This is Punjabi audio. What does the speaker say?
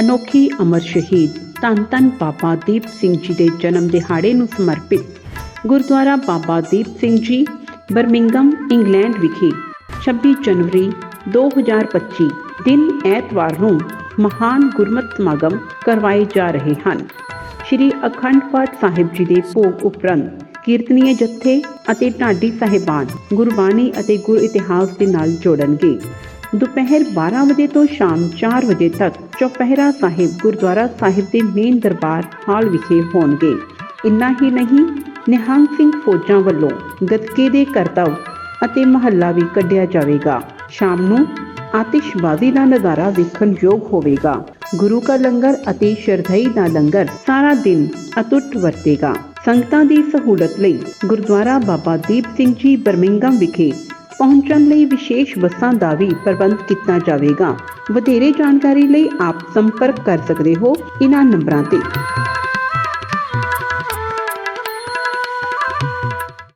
ਅਨੋਖੀ ਅਮਰ ਸ਼ਹੀਦ ਧੰਨ ਧੰਨ ਬਾਬਾ ਦੀਪ ਸਿੰਘ ਜੀ ਦੇ ਜਨਮ ਦਿਹਾੜੇ ਨੂੰ ਸਮਰਪਿਤ ਗੁਰਦੁਆਰਾ ਬਾਬਾ ਦੀਪ ਸਿੰਘ ਜੀ ਬਰਮਿੰਗਮ ਇੰਗਲੈਂਡ ਵਿਖੇ 26 ਜਨਵਰੀ 2025 ਦਿਨ ਐਤਵਾਰ ਨੂੰ ਮਹਾਨ ਗੁਰਮਤਿ ਸਮਾਗਮ ਕਰਵਾਏ ਜਾ ਰਹੇ ਹਨ। ਸ਼੍ਰੀ ਅਖੰਡ ਪਾਠ ਸਾਹਿਬ ਜੀ ਦੇ ਭੋਗ ਉਪਰੰਤ ਕੀਰਤਨੀਏ ਜਥੇ ਅਤੇ ਢਾਡੀ ਸਾਹਿਬਾਨ ਗੁਰਬਾਣੀ ਅਤੇ ਗੁਰ ਇਤਿਹਾਸ ਦੇ ਨਾਲ ਜੋੜਨਗੇ। ਦੁਪਹਿਰ 12 ਵਜੇ ਤੋਂ ਸ਼ਾਮ 4 ਵਜੇ ਤੱਕ ਚੌਪਹਿਰਾ ਸਾਹਿਬ ਗੁਰਦੁਆਰਾ ਸਾਹਿਬ ਦੇ ਮੇਨ ਦਰਬਾਰ ਹਾਲ ਵਿਖੇ ਹੋਣਗੇ। ਇੰਨਾ ਹੀ ਨਹੀਂ, ਨਿਹੰਗ ਸਿੰਘ ਫੌਜਾਂ ਵੱਲੋਂ ਗੱਤਕੇ ਦੇ ਕਰਤੱਵ ਅਤੇ ਮਹੱਲਾ ਵੀ ਕੱਢਿਆ ਜਾਵੇਗਾ। ਸ਼ਾਮ ਨੂੰ ਆਤਿਸ਼ਬਾਜ਼ੀ ਦਾ ਨਜ਼ਾਰਾ ਵੇਖਣ ਯੋਗ ਹੋਵੇਗਾ। ਗੁਰੂ ਕਾ ਲੰਗਰ ਅਤੇ ਸ਼ਰਧਾਈ ਦਾ ਲੰਗਰ ਸਾਰਾ ਦਿਨ ਅਟੁੱਟ ਵਰਤੇਗਾ। ਸੰਗਤਾਂ ਦੀ ਸਹੂਲਤ ਲਈ ਗੁਰਦੁਆਰਾ ਬਾਬਾ ਦੀਪ ਸਿੰਘ ਜੀ ਬਰਮਿੰਗਮ ਵਿਖੇ ਪਹੁੰਚਣ ਲਈ ਵਿਸ਼ੇਸ਼ ਬੱਸਾਂ ਦਾ ਵੀ ਪ੍ਰਬੰਧ ਕੀਤਾ ਜਾਵੇਗਾ। ਵਧੇਰੇ ਜਾਣਕਾਰੀ ਲਈ ਆਪ ਸੰਪਰਕ ਕਰ ਸਕਦੇ ਹੋ ਇਹਨਾਂ ਨੰਬਰਾਂ ਤੇ।